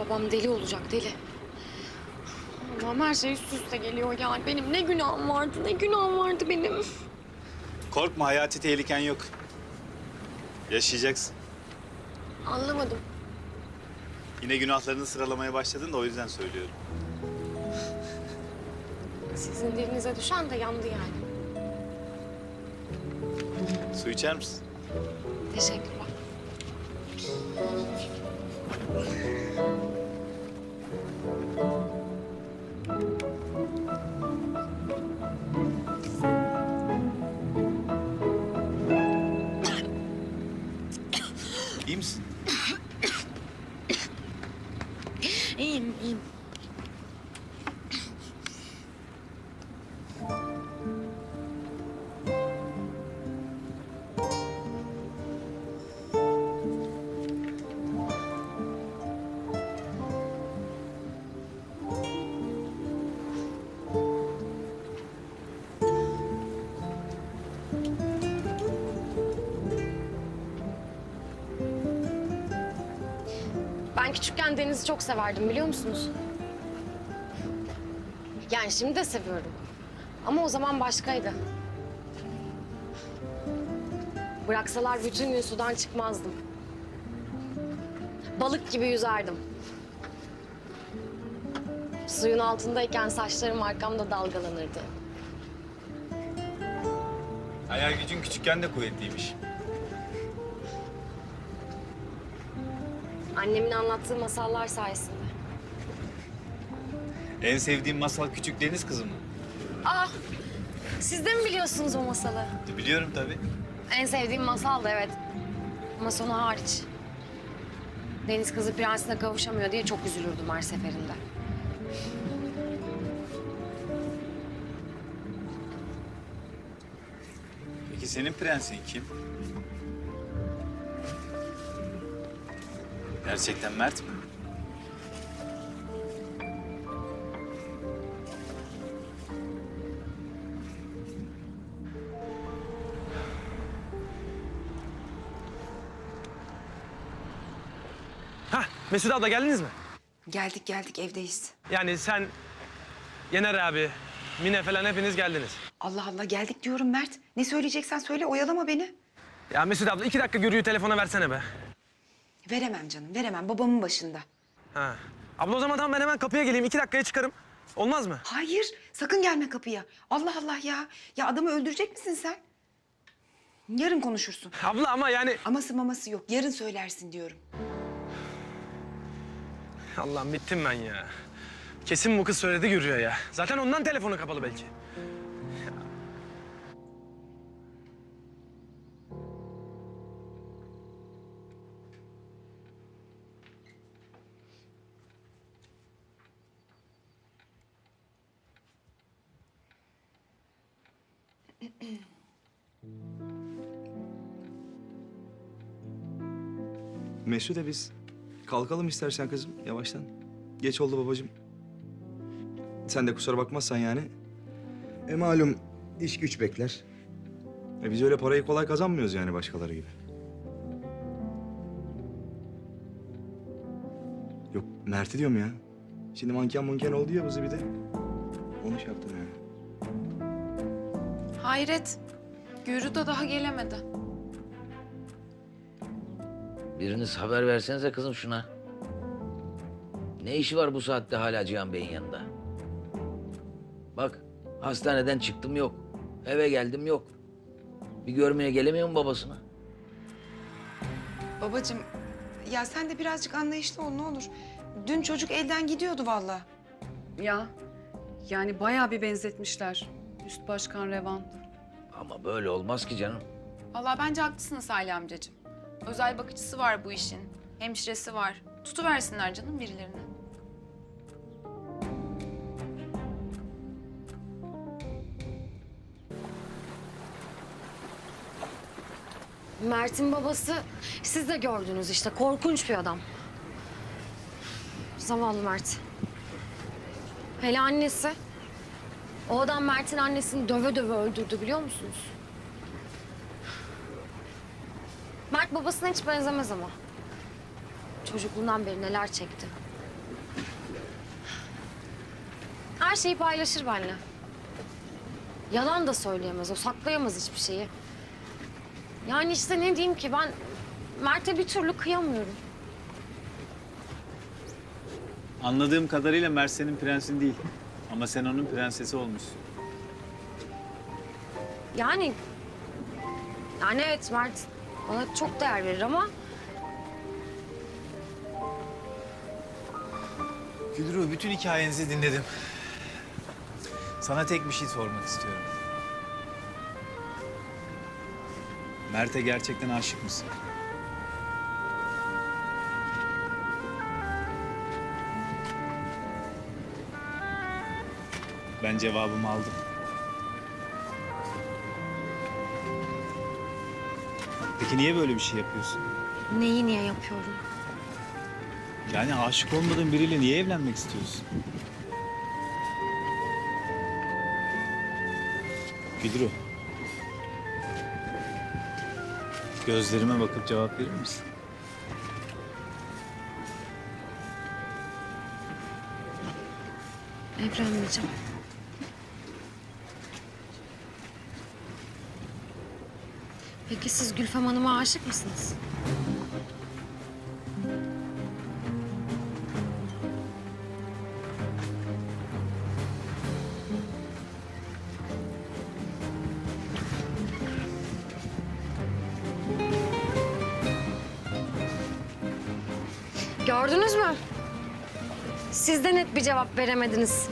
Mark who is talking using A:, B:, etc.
A: Babam deli olacak deli. Allah'ım her şey üst üste geliyor yani. Benim ne günahım vardı, ne günahım vardı benim.
B: Korkma hayati tehliken yok. Yaşayacaksın.
A: Anlamadım.
B: Yine günahlarını sıralamaya başladın da o yüzden söylüyorum.
A: Sizin dilinize düşen de yandı yani.
B: Su içer misin?
A: Teşekkürler.
B: İyi misin?
A: İyiyim, iyiyim. Ben küçükken denizi çok severdim biliyor musunuz? Yani şimdi de seviyorum. Ama o zaman başkaydı. Bıraksalar bütün gün sudan çıkmazdım. Balık gibi yüzerdim. Suyun altındayken saçlarım arkamda dalgalanırdı.
B: Hayal gücün küçükken de kuvvetliymiş.
A: Annemin anlattığı masallar sayesinde.
B: En sevdiğim masal Küçük Deniz Kızı mı?
A: Ah! Siz de mi biliyorsunuz o masalı?
B: Biliyorum tabii.
A: En sevdiğim masal da evet. Ama sonu hariç. Deniz kızı prensine kavuşamıyor diye çok üzülürdüm her seferinde.
B: Peki senin prensin kim? Gerçekten Mert mi?
C: Hah Mesut abla geldiniz mi?
D: Geldik geldik evdeyiz.
C: Yani sen, Yener abi, Mine falan hepiniz geldiniz.
D: Allah Allah geldik diyorum Mert. Ne söyleyeceksen söyle oyalama beni.
C: Ya Mesut abla iki dakika Gürü'yü telefona versene be.
D: Veremem canım veremem babamın başında.
C: Ha. Abla o zaman tamam ben hemen kapıya geleyim iki dakikaya çıkarım. Olmaz mı?
D: Hayır sakın gelme kapıya. Allah Allah ya. Ya adamı öldürecek misin sen? Yarın konuşursun.
C: Abla ama yani...
D: Aması maması yok yarın söylersin diyorum.
C: Allah'ım bittim ben ya. Kesin bu kız söyledi Gürü'ye ya. Zaten ondan telefonu kapalı belki.
E: Mesude biz kalkalım istersen kızım yavaştan. Geç oldu babacığım. Sen de kusura bakmazsan yani. E malum iş güç bekler. E biz öyle parayı kolay kazanmıyoruz yani başkaları gibi. Yok Mert'i diyorum ya. Şimdi manken manken oldu ya bizi bir de. Onu şey yaptım yani.
F: Hayret. Gürü de daha gelemedi.
G: Biriniz haber versenize kızım şuna. Ne işi var bu saatte hala Cihan Bey'in yanında? Bak hastaneden çıktım yok. Eve geldim yok. Bir görmeye gelemiyor mu babasını?
D: Babacığım ya sen de birazcık anlayışlı ol ne olur. Dün çocuk elden gidiyordu vallahi.
H: Ya yani bayağı bir benzetmişler. Üst Başkan Revan.
G: Ama böyle olmaz ki canım.
F: Vallahi bence haklısınız Salih amcacığım. Özel bakıcısı var bu işin. Hemşiresi var. Tutuversinler canım birilerini.
A: Mert'in babası siz de gördünüz işte korkunç bir adam. Zavallı Mert. Hele annesi. O adam Mert'in annesini döve döve öldürdü biliyor musunuz? Mert babasına hiç benzemez ama. Çocukluğundan beri neler çekti. Her şeyi paylaşır benimle. Yalan da söyleyemez, o saklayamaz hiçbir şeyi. Yani işte ne diyeyim ki ben Mert'e bir türlü kıyamıyorum.
B: Anladığım kadarıyla Mert senin prensin değil. Ama sen onun prensesi olmuşsun.
A: Yani yani evet Mert bana çok değer verir ama
B: Gülru bütün hikayenizi dinledim. Sana tek bir şey sormak istiyorum. Mert'e gerçekten aşık mısın? Ben cevabımı aldım. Peki niye böyle bir şey yapıyorsun?
A: neyi niye yapıyorum?
B: Yani aşık olmadığın biriyle niye evlenmek istiyorsun? Gülru. Gözlerime bakıp cevap verir misin?
A: Evlenmeyeceğim. Peki siz Gülfem Hanım'a aşık mısınız? Gördünüz mü? Siz de net bir cevap veremediniz.